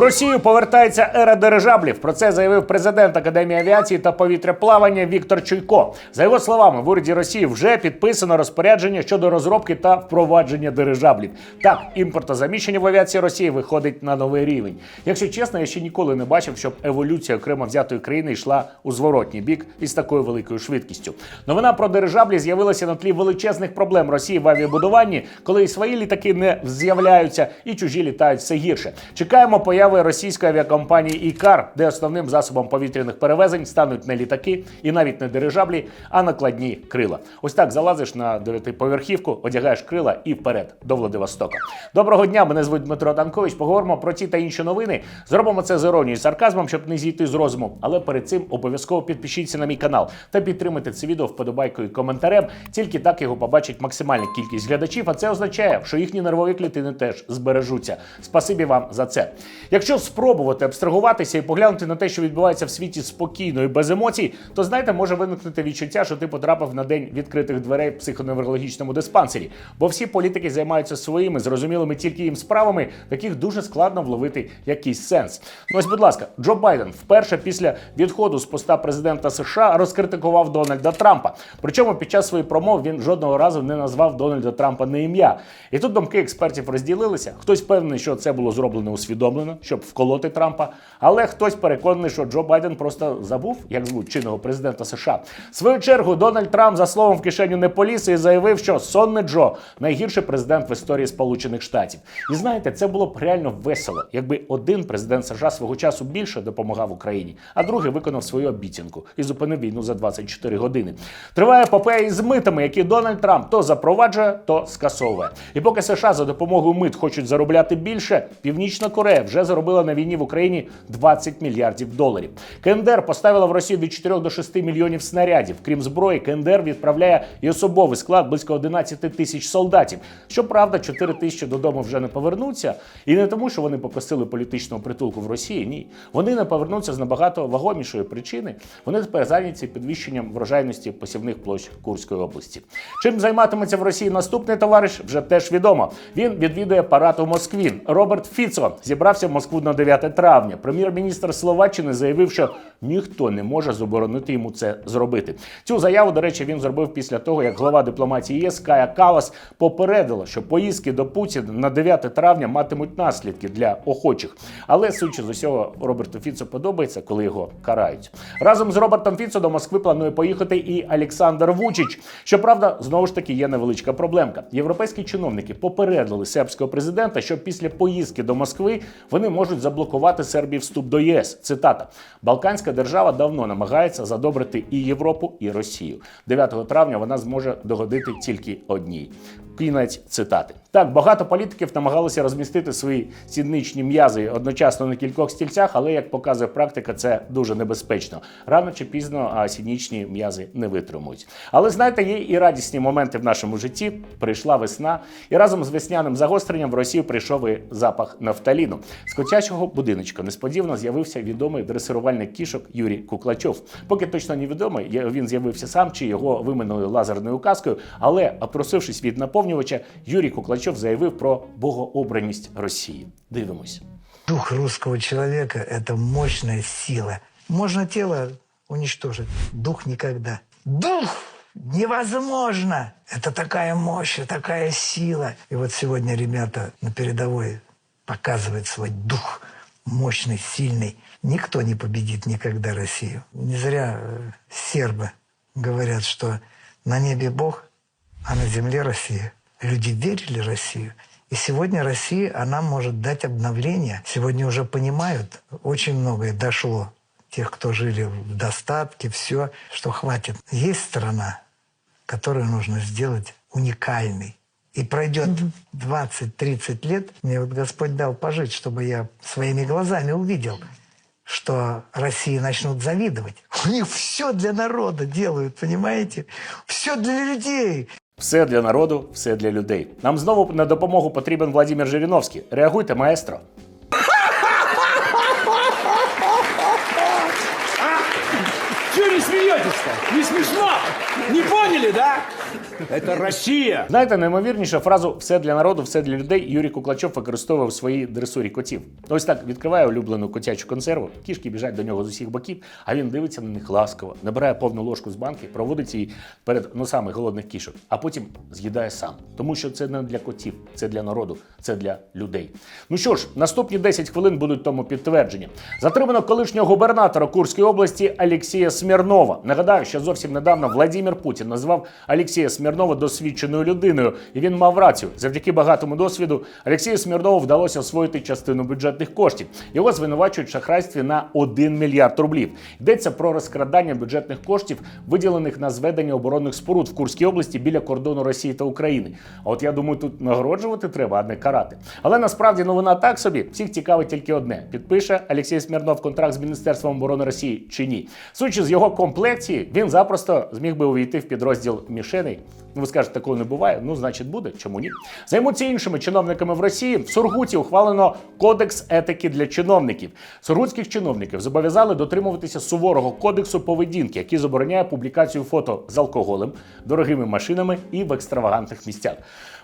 Росію повертається ера дирижаблів. Про це заявив президент Академії авіації та повітряплавання Віктор Чуйко. За його словами, в уряді Росії вже підписано розпорядження щодо розробки та впровадження дирижаблів. Так, імпортозаміщення в авіації Росії виходить на новий рівень. Якщо чесно, я ще ніколи не бачив, щоб еволюція окремо взятої країни йшла у зворотній бік із такою великою швидкістю. Новина про дирижаблі з'явилася на тлі величезних проблем Росії в авіабудуванні, коли і свої літаки не з'являються, і чужі літають все гірше. Чекаємо появи російської авіакомпанії Ікар, де основним засобом повітряних перевезень стануть не літаки і навіть не дирижаблі, а накладні крила. Ось так залазиш на дев'ятиповерхівку, одягаєш крила і вперед до Владивостока. Доброго дня, мене звуть Дмитро Танкович. Поговоримо про ці та інші новини. Зробимо це з іронією і сарказмом, щоб не зійти з розуму. Але перед цим обов'язково підпишіться на мій канал та підтримайте це відео вподобайкою і коментарем. Тільки так його побачить максимальна кількість глядачів. А це означає, що їхні нервові клітини теж збережуться. Спасибі вам за це. Якщо спробувати абстрагуватися і поглянути на те, що відбувається в світі спокійно і без емоцій, то знаєте, може виникнути відчуття, що ти потрапив на день відкритих дверей в психоневрологічному диспансері. Бо всі політики займаються своїми зрозумілими тільки їм справами, в яких дуже складно вловити якийсь сенс. Ну ось, будь ласка, Джо Байден вперше після відходу з поста президента США розкритикував Дональда Трампа. Причому під час своєї промови він жодного разу не назвав Дональда Трампа на ім'я. І тут думки експертів розділилися. Хтось впевнений, що це було зроблено усвідомлено, щоб вколоти Трампа. Але хтось переконаний, що Джо Байден просто забув, як звуть чинного президента США. В свою чергу Дональд Трамп за словом в кишеню не поліз і заявив, що сонний Джо найгірший президент в історії Сполучених Штатів. І знаєте, це було б реально весело, якби один президент США свого часу більше допомагав Україні, а другий виконав свою обіцянку і зупинив війну за 24 години. Триває епопея із митами, які Дональд Трамп то запроваджує, то скасовує. І поки США за допомогою мит хочуть заробляти більше, Північна Корея вже заробила на війні в Україні 20 мільярдів доларів. КНДР поставила в Росію від 4 до 6 мільйонів снарядів. Крім зброї, КНДР відправляє і особовий склад близько 11 тисяч солдатів. Щоправда, 4 тисячі додому вже не повернуться. І не тому, що вони попросили політичного притулку в Росії. Ні, вони не повернуться з набагато вагомішої причини. Вони тепер зайняті підвищенням врожайності посівних площ Курської області. Чим займатиметься в Росії наступний товариш, вже теж відомо. Він відвідує парад у Москві. Роберт Фіцо зібрався в Москву на 9 травня. Прем'єр-міністр Словаччини заявив, що ніхто не може заборонити йому це зробити. Цю заяву, до речі, він зробив після того, як глава дипломатії ЄС Кая Калас попередила, що поїздки до Путіна на 9 травня матимуть наслідки для охочих. Але судячи з усього, Роберту Фіцо подобається, коли його карають. Разом з Робертом Фіцо до Москви планує поїхати і Олександр Вучич. Щоправда, знову ж таки є невеличка проблемка. Європейські чиновники попередили сербського президента, що після поїздки до Москви вони можуть заблокувати Сербії вступ до ЄС. Цитата: Балканська держава давно намагається задобрити і Європу, і Росію. 9 травня вона зможе догодити тільки одній. Кінець цитати. Так, багато політиків намагалися розмістити свої сідничні м'язи одночасно на кількох стільцях, але як показує практика, це дуже небезпечно. Рано чи пізно а сідничні м'язи не витримують. Але знаєте, є і радісні моменти в нашому житті. Прийшла весна, і разом з весняним загостренням в Росію прийшов і запах нафталіну. З котячого будиночка несподівано з'явився відомий дресирувальник кішок Юрій Куклачов. Поки точно невідомий, є- він з'явився сам чи його виминили лазерною каскою, але опросившись від наповнювача, Юрій Куклачов заявив про богообраність Росії. Дивимось. Дух русского человека – это мощная сила. Можно тело уничтожить, дух никогда. Дух невозможно! Это такая мощь, и такая сила. И вот сегодня ребята на передовой показывают свой дух мощный, сильный. Никто не победит никогда Россию. Не зря э, сербы говорят, что на небе Бог, а на земле Россия. Люди верили в Россию. И сегодня Россия, она может дать обновление. Сегодня уже понимают, очень многое дошло. Тех, кто жили в достатке, все, что хватит. Есть страна, которую нужно сделать уникальной. И пройдет 20-30 лет, мне вот Господь дал пожить, чтобы я своими глазами увидел, что России начнут завидовать. У них все для народа делают, понимаете? Все для людей. Все для народу, все для людей. Нам знову на допомогу потрібен Владимир Жириновський. Реагуйте, маестро. Это Россия. Знаєте, наймовірніше фразу все для народу, все для людей Юрій Куклачов використовував в своїй дресурі котів. Ось так відкриває улюблену котячу консерву, кішки біжать до нього з усіх боків, а він дивиться на них ласково, набирає повну ложку з банки, проводить її перед носами голодних кішок, а потім з'їдає сам. Тому що це не для котів, це для народу, це для людей. Ну що ж, наступні 10 хвилин будуть тому підтвердження. Затримано колишнього губернатора Курської області Олексія Смірнова. Нагадаю, що зовсім недавно Владимир Путін назвав Олексія Смірнова досвідченою людиною, і він мав рацію. Завдяки багатому досвіду Олексію Смірнову вдалося освоїти частину бюджетних коштів. Його звинувачують в шахрайстві на 1 мільярд рублів. Йдеться про розкрадання бюджетних коштів, виділених на зведення оборонних споруд в Курській області біля кордону Росії та України. А от я думаю, тут нагороджувати треба, а не карати. Але насправді новина так собі. Всіх цікавить тільки одне: підпише Олексій Смірнов контракт з Міністерством оборони Росії чи ні. Судячи з його комплекції, він запросто зміг би увійти в підрозділ мішеней. Ви скажете, такого не буває. Ну, значить, буде. Чому ні? Займуться іншими чиновниками в Росії. В Сургуті ухвалено кодекс етики для чиновників. Сургутських чиновників зобов'язали дотримуватися суворого кодексу поведінки, який забороняє публікацію фото з алкоголем, дорогими машинами і в екстравагантних місцях.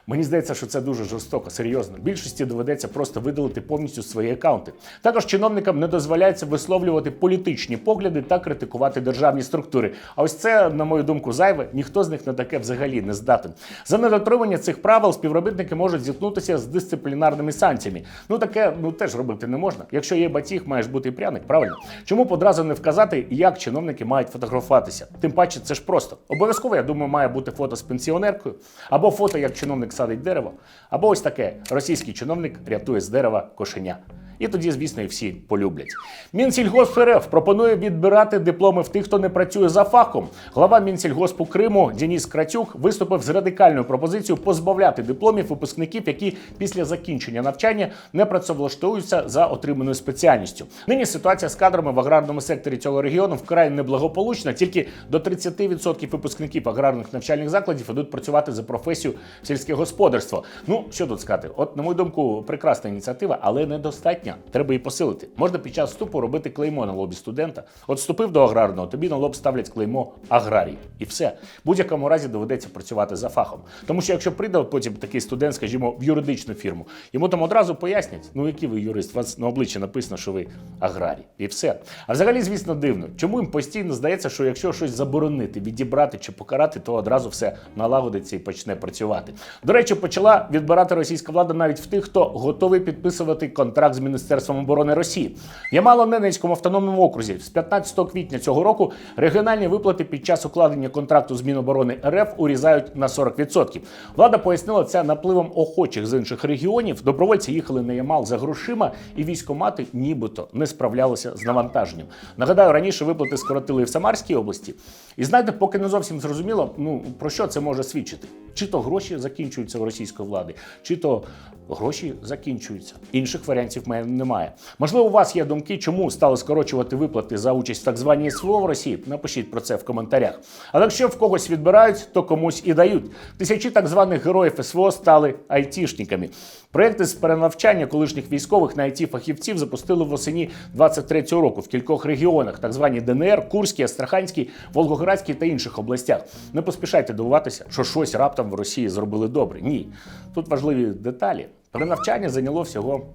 Мені здається, що це дуже жорстоко, серйозно. Більшості доведеться просто видалити повністю свої акаунти. Також чиновникам не дозволяється висловлювати політичні погляди та критикувати державні структури. А ось це, на мою думку, зайве. Ніхто з них на таке взагалі не здатен. За недотримання цих правил співробітники можуть зіткнутися з дисциплінарними санкціями. Ну таке ну теж робити не можна. Якщо є батіг, маєш бути і пряник, правильно? Чому б одразу не вказати, як чиновники мають фотографуватися? Тим паче, це ж просто. Обов'язково, я думаю, має бути фото з пенсіонеркою, або фото, як чиновник садить дерево, або ось таке: російський чиновник рятує з дерева кошеня. І тоді, звісно, і всі полюблять. Мінсільгосп РФ пропонує відбирати дипломи в тих, хто не працює за фахом. Глава Мінсільгоспу Криму Деніс Кратюк виступив з радикальною пропозицією позбавляти дипломів випускників, які після закінчення навчання не працевлаштуються за отриманою спеціальністю. Нині ситуація з кадрами в аграрному секторі цього регіону вкрай неблагополучна. Тільки до 30% випускників аграрних навчальних закладів ідуть працювати за професію в сільське господарство. Ну що тут сказати? От, на мою думку, прекрасна ініціатива, але недостатня. Треба її посилити. Можна під час вступу робити клеймо на лобі студента. От вступив до аграрного, тобі на лоб ставлять клеймо аграрій. І все. Будь-якому разі доведеться працювати за фахом. Тому що якщо прийде потім такий студент, скажімо, в юридичну фірму, йому там одразу пояснять, ну який ви юрист, у вас на обличчі написано, що ви аграрій. І все. А взагалі, звісно, дивно. Чому їм постійно здається, що якщо щось заборонити, відібрати чи покарати, то одразу все налагодиться і почне працювати. До речі, почала відбирати російська влада навіть в тих, хто готовий підписувати контракт з Міністерством оборони Росії. В Ямало-Ненецькому автономному окрузі з 15 квітня цього року регіональні виплати під час укладення контракту з Міноборони РФ урізають на 40%. Влада пояснила це напливом охочих з інших регіонів. Добровольці їхали на Ямал за грошима, і військомати нібито не справлялися з навантаженням. Нагадаю, раніше виплати скоротили і в Самарській області. І знаєте, поки не зовсім зрозуміло, ну про що це може свідчити? Чи то гроші закінчуються в російської влади, чи то гроші закінчуються. Інших варіантів в мене немає. Можливо, у вас є думки, чому стали скорочувати виплати за участь в так званій СВО в Росії? Напишіть про це в коментарях. Але якщо в когось відбирають, то комусь і дають. Тисячі так званих героїв СВО стали айтішниками. Проекти з перенавчання колишніх військових на it фахівців запустили восені 23-го року в кількох регіонах, так звані ДНР, Курській, Астраханській, Волгоградській та інших областях. Не поспішайте дивуватися, що щось раптом в Росії зробили добре. Ні, тут важливі деталі. Перенавчання зайняло всього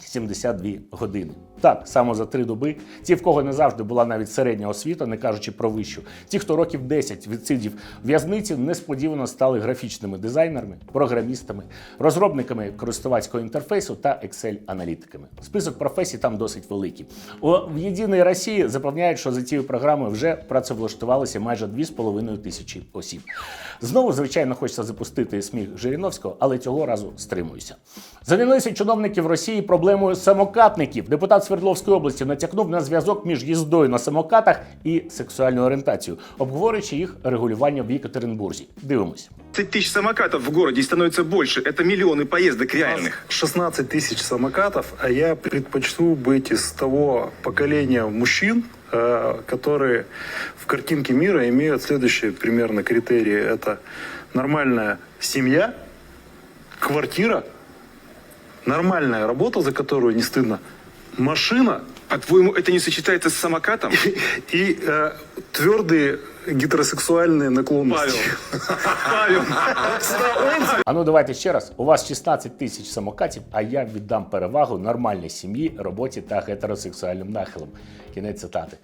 72 години. Так, саме за три доби. Ті, в кого не завжди була навіть середня освіта, не кажучи про вищу. Ті, хто років 10 відсидів в'язниці, несподівано стали графічними дизайнерами, програмістами, розробниками користувацького інтерфейсу та Excel-аналітиками. Список професій там досить великий. У єдиній Росії запевняють, що за цією програмою вже працевлаштувалися майже 2,5 тисячі осіб. Знову, звичайно, хочеться запустити сміх Жириновського, але цього разу стримуюся. Зайнялися чиновники в Росії проблемою самокатників. Депутат Свердловської області натякнув на зв'язок між їздою на самокатах і сексуальною орієнтацією, обговорюючи їх регулювання в Єкатеринбурзі. Дивимось. 30 тысяч самокатов в городе и становится больше. Это миллионы поездок реальных. 16 тысяч самокатов, а я предпочту быть из того поколения мужчин, э, которые в картинке мира имеют следующие примерно критерии. Это нормальная семья, квартира, нормальная работа, за которую не стыдно, машина По-твоему, это не сочетается с самокатом? И э, твердые гетеросексуальные наклонности. Павел, А ну давайте ще раз. У вас 16 тисяч самокатів, а я віддам перевагу нормальній сім'ї, роботі та гетеросексуальним нахилам. Кінець цитати.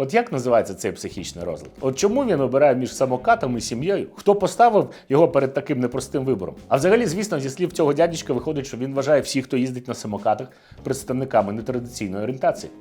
От як називається цей психічний розлад? От чому він обирає між самокатом і сім'єю? Хто поставив його перед таким непростим вибором? А взагалі, звісно, зі слів цього дядечка виходить, що він вважає всіх, хто їздить на самокатах, представниками нетрадиційної орієнтації.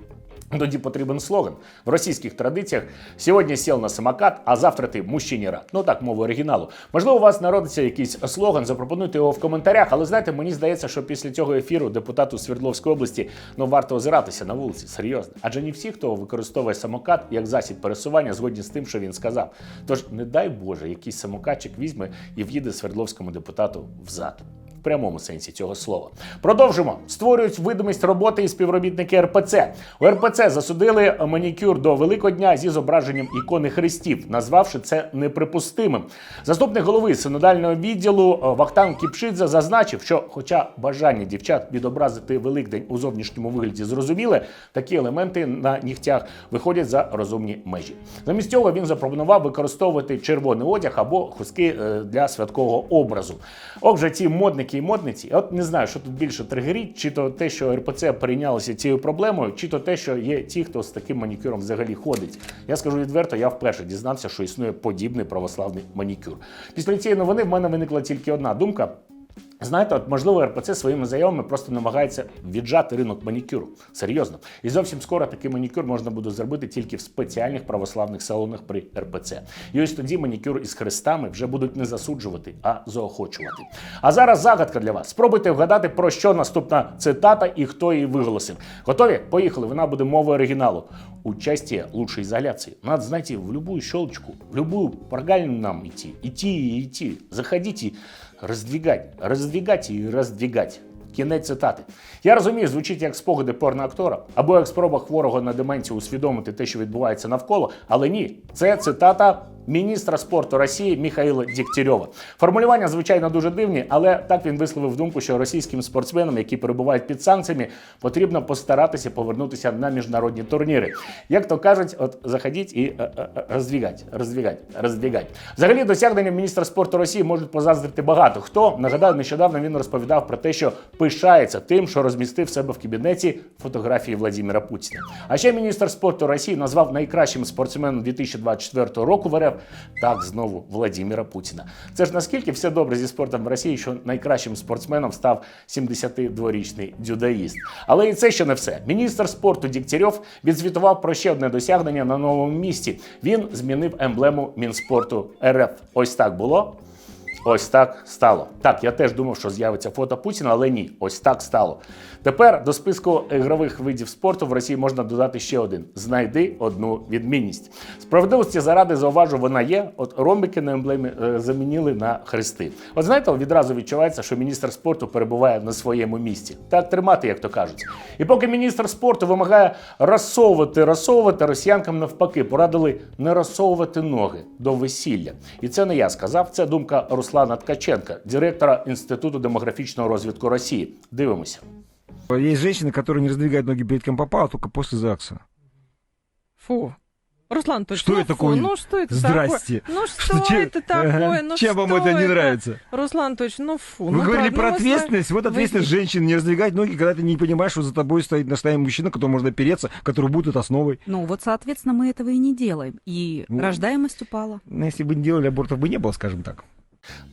Тоді потрібен слоган. В російських традиціях сьогодні сіл на самокат, а завтра ти мужчині рад. Ну так, мовою оригіналу. Можливо, у вас народиться якийсь слоган, запропонуйте його в коментарях. Але знаєте, мені здається, що після цього ефіру депутату Свердловської області ну варто озиратися на вулиці. Серйозно. Адже не всі, хто використовує самокат як засіб пересування, згодні з тим, що він сказав. Тож, не дай Боже, якийсь самокатчик візьме і в'їде Свердловському депутату взад. Прямому сенсі цього слова. Продовжимо. Створюють видимість роботи і співробітники РПЦ. У РПЦ засудили манікюр до Великодня зі зображенням ікони хрестів, назвавши це неприпустимим. Заступник голови синодального відділу е, Вахтан Кіпшидзе зазначив, що, хоча бажання дівчат відобразити Великдень у зовнішньому вигляді зрозуміле, такі елементи на нігтях виходять за розумні межі. Замість цього він запропонував використовувати червоний одяг або хустки е, для святкового образу. Ок же ці модники і модниці, от не знаю, що тут більше тригеріть, чи то те, що РПЦ прийнялося цією проблемою, чи то те, що є ті, хто з таким манікюром взагалі ходить. Я скажу відверто, я вперше дізнався, що існує подібний православний манікюр. Після цієї новини в мене виникла тільки одна думка. Знаєте, от можливо, РПЦ своїми заявами просто намагається віджати ринок манікюру. Серйозно. І зовсім скоро такий манікюр можна буде зробити тільки в спеціальних православних салонах при РПЦ. І ось тоді манікюр із хрестами вже будуть не засуджувати, а заохочувати. А зараз загадка для вас. Спробуйте вгадати, про що наступна цитата і хто її виголосив. Готові? Поїхали. Вона буде мовою оригіналу. Участие лучшей изоляции. Надо, знаете, в любую щелочку, в любую прогалину нам идти. Идти и идти. Заходите, роздвигать, роздвигать і роздвигать. Кінець цитати. Я розумію, звучить як спогади порноактора або як спроба хворого на деменцію усвідомити те, що відбувається навколо, але ні, це цитата міністра спорту Росії Міхаїла Дєгтярьова. Формулювання, звичайно, дуже дивні, але так він висловив думку, що російським спортсменам, які перебувають під санкціями, потрібно постаратися повернутися на міжнародні турніри. Як то кажуть, от заходіть і е, е, е, роздвігать, роздвігать, роздвігать. Взагалі, досягнення міністра спорту Росії можуть позаздрити багато хто. Нагадаю, нещодавно він розповідав про те, що пишається тим, що розмістив себе в кабінеті фотографії Владимира Путіна. А ще міністр спорту Росії назвав найкращим спортсменом 2024 року в РФ так знову Владимира Путіна. Це ж наскільки все добре зі спортом в Росії, що найкращим спортсменом став 72-річний дзюдоїст. Але і це ще не все. Міністр спорту Дігтярьов відзвітував про ще одне досягнення на новому місці. Він змінив емблему Мінспорту РФ. Ось так було. Ось так стало. Так, я теж думав, що з'явиться фото Путіна, але ні, ось так стало. Тепер до списку ігрових видів спорту в Росії можна додати ще один: знайди одну відмінність. Справедливості заради зауважу, вона є. От ромбики на емблемі е, замінили на хрести. От знаєте, відразу відчувається, що міністр спорту перебуває на своєму місці. Так тримати, як то кажуть. І поки міністр спорту вимагає розсовувати, розсовувати, росіянкам навпаки порадили не розсовувати ноги до весілля. І це не я сказав, це думка Руслана Ткаченка, директора Інституту демографічного розвитку Росії. Дивимося. Есть женщины, которые не раздвигают ноги перед кем попало, а только после ЗАГСа. Фу. Руслан, точно. Что ну, это фу, такое? Ну что это Здрасте. такое? Ну что, чем- это такое? Ага. Ну Чем вам что это не нравится? Руслан, точно, ну фу. Вы ну, говорили правда, про ну, мы с вами- ответственность. Вот Вы- ответственность женщин не раздвигать ноги, когда ты не понимаешь, что за тобой стоит настоящий мужчина, которому можно опереться, который будет основой. Ну вот, соответственно, мы этого и не делаем. И Ну. рождаемость упала. Ну, если бы не делали, абортов бы не было, скажем так.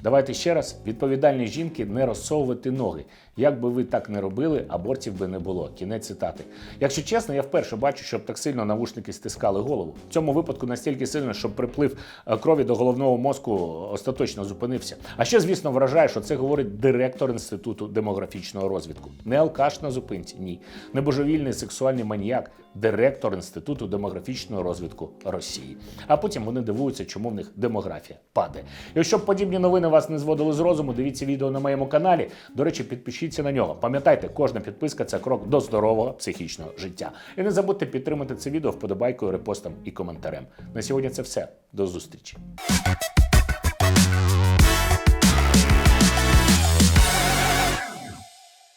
Давайте ще раз: відповідальні жінки не розсовувати ноги. Як би ви так не робили, абортів би не було. Кінець цитати. Якщо чесно, я вперше бачу, щоб так сильно навушники стискали голову. В цьому випадку настільки сильно, щоб приплив е, крові до головного мозку остаточно зупинився. А ще, звісно, вражає, що це говорить директор інституту демографічного розвитку. Не алкаш на зупинці, ні, не божевільний сексуальний маніяк, директор інституту демографічного розвитку Росії. А потім вони дивуються, чому в них демографія падає. І щоб подібні новини вас не зводили з розуму, дивіться відео на моєму каналі. До речі, підпишіться на нього. Пам'ятайте, кожна підписка це крок до здорового психічного життя. І не забудьте підтримати це відео вподобайкою, репостом і коментарем. На сьогодні це все. До зустрічі.